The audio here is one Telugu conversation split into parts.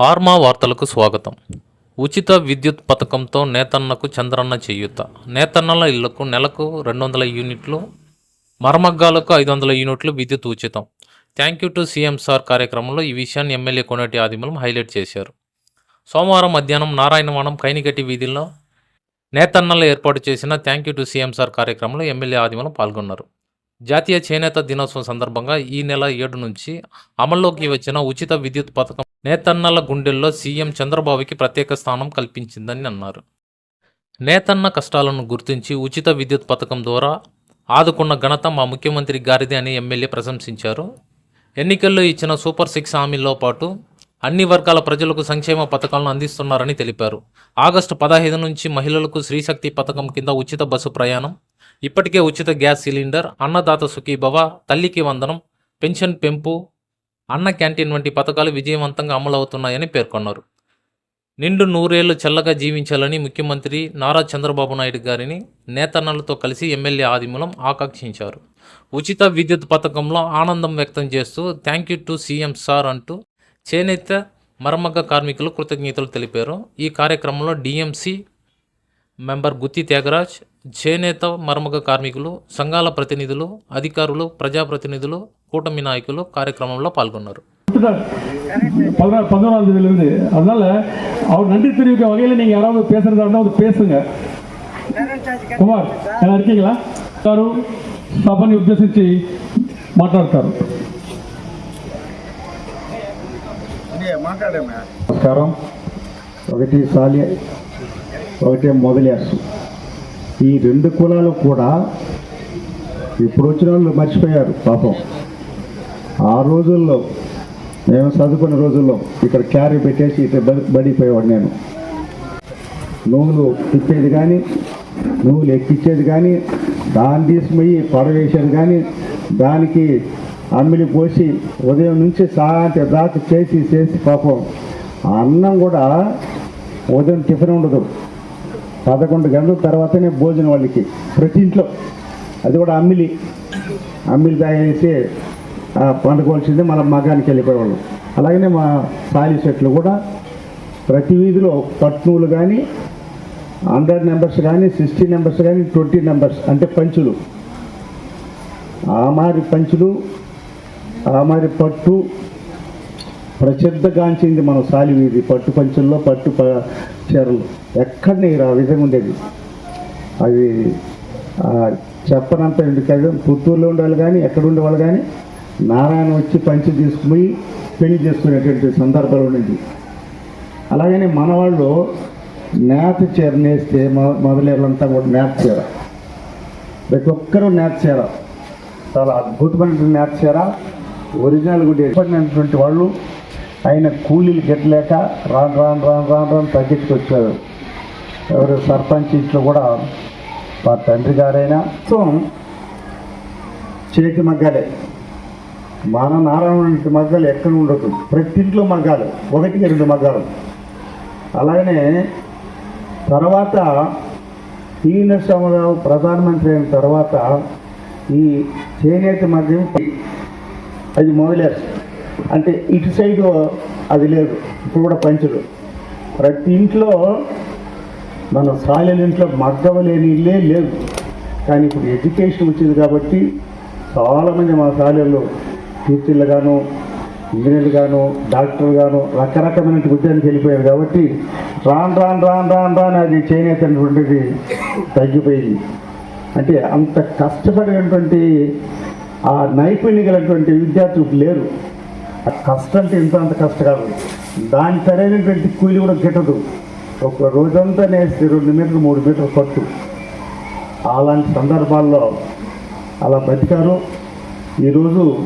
ఆర్మా వార్తలకు స్వాగతం. ఉచిత విద్యుత్ పథకంతో నేతన్నకు చంద్రన్న చేయూత. నేతన్నల ఇళ్ళకు నెలకు రెండు వందల యూనిట్లు మరమగ్గాలకు ఐదు వందల యూనిట్లు విద్యుత్ ఉచితం. Thank you to CM sir కార్యక్రమంలో ఈ విషయాన్ని ఎమ్మెల్యే కోనేటి ఆదిమలం హైలైట్ చేశారు. సోమవారం మధ్యాహ్నం నారాయణవనం కైనిగట్టి వీధిలో నేతన్నలు ఏర్పాటు చేసిన thank you to CM sir కార్యక్రమంలో ఎమ్మెల్యే ఆదిమలం పాల్గొన్నారు. జాతీయ చేనేత దినోత్సవం సందర్భంగా ఈ నెల ఏడు నుంచి అమల్లోకి వచ్చిన ఉచిత విద్యుత్ పథకం నేతన్నల గుండెల్లో సీఎం చంద్రబాబుకి ప్రత్యేక స్థానం కల్పించిందని అన్నారు. నేతన్న కష్టాలను గుర్తించి ఉచిత విద్యుత్ పథకం ద్వారా ఆదుకున్న ఘనత మా ముఖ్యమంత్రి గారిది అని ఎమ్మెల్యే ప్రశంసించారు. ఎన్నికల్లో ఇచ్చిన సూపర్ సిక్స్ హామీల్లో పాటు అన్ని వర్గాల ప్రజలకు సంక్షేమ పథకాలను అందిస్తున్నారని తెలిపారు. ఆగస్టు పదహైదు నుంచి మహిళలకు శ్రీశక్తి పథకం కింద ఉచిత బస్సు ప్రయాణం ఇప్పటికే ఉచిత గ్యాస్ సిలిండర్ అన్నదాత సుఖీభవ తల్లికి వందనం పెన్షన్ పెంపు అన్న క్యాంటీన్ వంటి పథకాలు విజయవంతంగా అమలవుతున్నాయని పేర్కొన్నారు. నిండు నూరేళ్ళు చల్లగా జీవించాలని ముఖ్యమంత్రి నారా చంద్రబాబు నాయుడు గారిని నేతన్నలతో కలిసి ఎమ్మెల్యే ఆదిమూలం ఆకాంక్షించారు. ఉచిత విద్యుత్ పథకంలో ఆనందం వ్యక్తం చేస్తూ thank you to CM sir అంటూ చేనేత మరమగ్గ కార్మికులు కృతజ్ఞతలు తెలిపారు. ఈ కార్యక్రమంలో డిఎంసి మెంబర్ గుత్తి త్యాగరాజ్ చేనేత మరమగ కార్మికులు సంఘాల ప్రతినిధులు అధికారులు ప్రజాప్రతినిధులు కూటమి నాయకులు కార్యక్రమంలో పాల్గొన్నారు பதினாறு பதினோராம் தேதியிலிருந்து அதனால அவர் நன்றி தெரிவிக்க வகையில் நீங்க யாராவது பேசுறதா இருந்தா வந்து பேசுங்க కుమార్ ఎలా இருக்கீங்களா గారు సభని ఉద్దేశించి మాట్లాడతారు నమస్కారం ఒకటి సాలి ఒకటి మొదలేసు ఈ రెండు కులాలు కూడా ఇప్పుడు వచ్చిన వాళ్ళు మర్చిపోయారు పాపం. ఆ రోజుల్లో మేము చదువుకున్న రోజుల్లో ఇక్కడ క్యారీ పెట్టేసి ఇట్లా బడిపోయేవాడు నేను. నువ్వులు తిప్పేది కానీ నువ్వులు ఎక్కించేది కానీ దాన్ని తీసుకుపోయి పడవేసేది కానీ దానికి అమ్మిలి పోసి ఉదయం నుంచి సాయంత్రం దాకా చేసి చేసి పాపం. ఆ అన్నం కూడా ఉదయం టిఫిన్ ఉండదు. పదకొండు గంటల తర్వాతనే భోజనం వాళ్ళకి ప్రతి ఇంట్లో. అది కూడా అమ్మిలి. అమ్మిలి తాగేసి పండుకోవాల్సిందే మన మగానికి వెళ్ళిపోయేవాళ్ళం. అలాగనే మా సాలి చెట్లు కూడా ప్రతి వీధిలో పట్నూలు కానీ హండ్రెడ్ నెంబర్స్ కానీ సిక్స్టీ నెంబర్స్ కానీ ట్వంటీ నెంబర్స్ అంటే పంచులు. ఆమారి పంచులు ఆమారి పట్టు ప్రసిద్ధగాంచింది మన సాలివీధి పట్టు పంచుల్లో పట్టు చీరలు. ఎక్కడ నీరు ఆ విధంగా ఉండేది. అది చెప్పనంత ఎందుకు పుత్తూరులో ఉండాలి కానీ ఎక్కడ ఉండేవాళ్ళు కానీ నారాయణ వచ్చి పంచి తీసుకుపోయి పెళ్ళి చేసుకునేటువంటి సందర్భాలు ఉండేది అలాగనే మన వాళ్ళు నేత చీర నేస్తే మొ- మొదలేళ్ళంతా కూడా నేత చీర. ప్రతి ఒక్కరూ నేత చీర. చాలా అద్భుతమైన నేత చీర. ఒరిజినల్ కూడా ఏర్పడినటువంటి వాళ్ళు ఆయన కూలీలు గెట్టలేక రాను రాను రాను రాను రాను తగ్గించుకొచ్చారు. ఎవరు సర్పంచ్ ఇంట్లో కూడా మా తండ్రి గారైనా సో చేతి మగ్గాలే. మన నారాయణ మగ్గాలు ఎక్కడ ఉండదు ప్రతి ఇంట్లో మగ్గాలు ఒకటికి రెండు మగ్గాలు. అలాగనే తర్వాత ఈ నరసింహరావు ప్రధానమంత్రి అయిన తర్వాత ఈ చేనేత మగ్గం అది మొదలేస్తారు అంటే ఇటు సైడు అది లేదు ఇప్పుడు కూడా పంచరు ప్రతి ఇంట్లో మన సాలెల ఇంట్లో మగ్గవ లేని ఇల్లే లేదు కానీ ఇప్పుడు ఎడ్యుకేషన్ వచ్చింది కాబట్టి చాలామంది మా సాలెల్లో టీచర్లు గాను ఇంజనీర్లు గాను డాక్టర్లు గాను రకరకమైన ఉద్యోగానికి వెళ్ళిపోయారు కాబట్టి రాను రాను రాను రాను రాను అది చేనేత అనేటువంటిది తగ్గిపోయింది. అంటే అంత కష్టపడినటువంటి ఆ నైపుణ్యం గలటువంటి విద్యార్థులు లేరు. కష్టం అంటే ఇంత అంత కష్టం కాదు. దాని సరైనటువంటి కూలి కూడా గిట్టదు. ఒక రోజంతా నేస్తే రెండు మీటర్లు మూడు మీటర్లు పట్టు. అలాంటి సందర్భాల్లో అలా బతికారు. ఈరోజు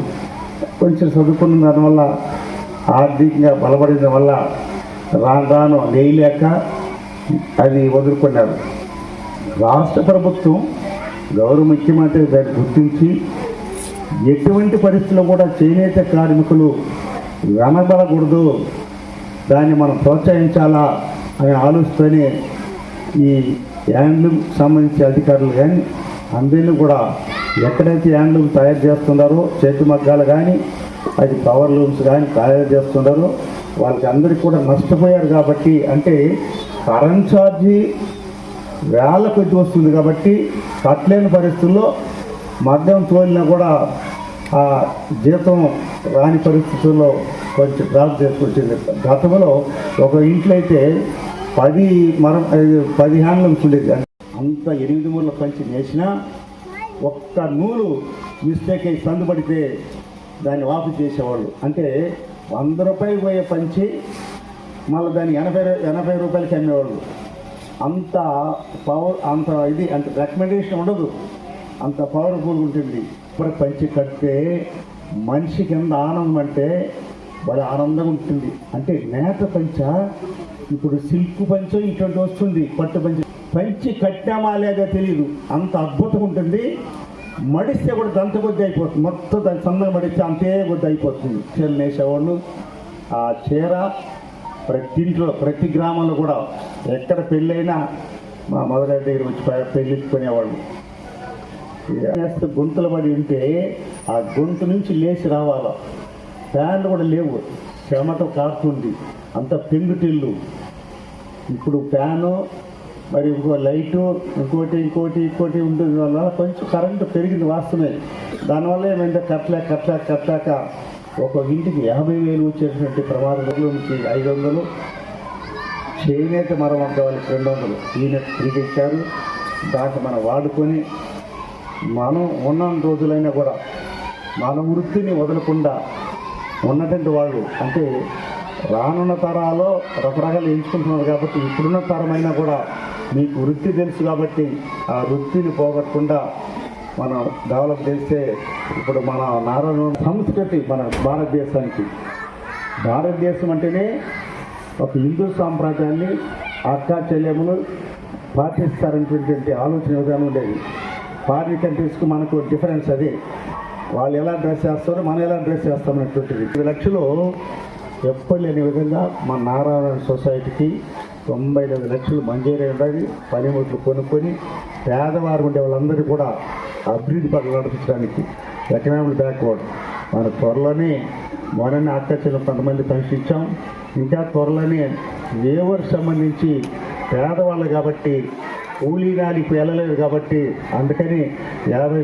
కొంచెం చదువుకున్న దానివల్ల ఆర్థికంగా బలపడిన వల్ల రాను రాను నేయలేక అది వదులుకున్నారు. రాష్ట్ర ప్రభుత్వం గౌరవ ముఖ్యమంత్రి దాన్ని గుర్తించి ఎటువంటి పరిస్థితుల్లో కూడా చేనేత కార్మికులు వెనబడకూడదు దాన్ని మనం ప్రోత్సహించాలా అనే ఆలోచిస్తూనే ఈ హ్యాండ్లూమ్ సంబంధించి అధికారులు కానీ అందరినీ కూడా ఎక్కడైతే హ్యాండ్లూమ్ తయారు చేస్తున్నారో చేతి మగ్గాలు కానీ అది పవర్ లూమ్స్ కానీ తయారు చేస్తున్నారో వాళ్ళకి అందరికీ కూడా నష్టపోయారు కాబట్టి అంటే కరెంట్ ఛార్జీ వేల కొద్ది వస్తుంది కాబట్టి కట్టలేని పరిస్థితుల్లో మద్యం తోలినా కూడా ఆ జీతం రాని పరిస్థితుల్లో కొంచెం డ్రాప్ చేసుకొచ్చింది గతంలో ఒక ఇంట్లో అయితే పది మరం పది హ్యాండ్లూమ్స్ ఉండేది. అంత ఎనిమిది మూడుల పంచి వేసినా ఒక్క నూలు మిస్టేక్ అయి సందుపడితే దాన్ని వాపు చేసేవాళ్ళు. అంటే వంద రూపాయలు పోయే పంచి మళ్ళీ దాన్ని ఎనభై ఎనభై రూపాయలకి అమ్మేవాళ్ళు. అంత పవర్ అంత ఇది అంత రికమెండేషన్ ఉండదు. అంత పవర్ఫుల్ ఉంటుంది. ఇప్పుడు పంచి కడితే మనిషికి ఎంత ఆనందం అంటే బడి ఆనందంగా ఉంటుంది. అంటే నేత పంచ ఇప్పుడు సిల్క్ పంచ ఇటువంటి వస్తుంది పట్టు పంచ. పంచి కట్టామా లేదా తెలియదు అంత అద్భుతంగా ఉంటుంది. మడిస్తే కూడా దంత కొద్ది అయిపోతుంది. మొత్తం దాని సన్నగా మడిస్తే అంతే కొద్ది అయిపోతుంది. చీరలు వేసేవాళ్ళు ఆ చీర ప్రతి ఇంట్లో ప్రతి గ్రామంలో కూడా ఎక్కడ పెళ్ళైనా మా మొదలైన దగ్గర వచ్చి పె- గొంతులు పడి ఉంటే ఆ గొంతు నుంచి లేచి రావాల? ఫ్యాన్లు కూడా లేవు. చెమట కారుతుంది. అంత పెంగుటిల్లు. ఇప్పుడు ఫ్యాను మరి ఇంకో లైటు ఇంకోటి ఇంకోటి ఇంకోటి ఉంటుంది వల్ల కొంచెం కరెంటు పెరిగింది వాస్తవమే. దానివల్ల ఏమైందో? కట్టలేక కట్టలేక కట్టలేక ఒక ఇంటికి యాభై వేలు వచ్చేటువంటి ప్రమాదంలో నుంచి ఐదు వందలు. చేనేత మరం వాళ్ళకి రెండు వందలు. ఈయన ఫ్రీగా ఇచ్చారు మనం వాడుకొని మనం ఉన్న రోజులైనా కూడా మన వృత్తిని వదలకుండా ఉన్నటువంటి వాళ్ళు అంటే రానున్న తరాలో రకరకాలు ఎంచుకుంటున్నారు కాబట్టి ఇప్పుడున్న తరమైనా కూడా మీకు వృత్తి తెలుసు కాబట్టి ఆ వృత్తిని పోగొట్టకుండా మనం డెవలప్ చేస్తే ఇప్పుడు మన నారాయణ సంస్కృతి మన భారతదేశానికి. భారతదేశం అంటేనే ఒక హిందూ సాంప్రదాయాన్ని అక్కా చెల్లెములు పాటిస్తారనేటువంటి ఆలోచన విధానం ఉండేది? ఫారిన్ కంట్రీస్కి మనకు డిఫరెన్స్ అది. వాళ్ళు ఎలా డ్రెస్ చేస్తారో మనం ఎలా డ్రెస్ చేస్తామనేటువంటిది ఇరవై లక్షలు ఎప్పుడు లేని విధంగా మన నారాయణ సొసైటీకి తొంభై ఐదు లక్షలు మంజూరు ఉండాలి. పనిముట్లు కొనుక్కొని పేదవారు ఉండే వాళ్ళందరూ కూడా అభివృద్ధి పనులు నడిపించడానికి ఎకనామిక్ బ్యాక్వర్డ్. మన త్వరలోనే మొన్న అక్కచెల్లి కొంతమంది పెన్షన్ ఇచ్చాం ఇంకా త్వరలోనే లేవర్కి సంబంధించి పేదవాళ్ళు కాబట్టి కూలీ నాలికి వెళ్ళలేదు కాబట్టి అందుకని యాభై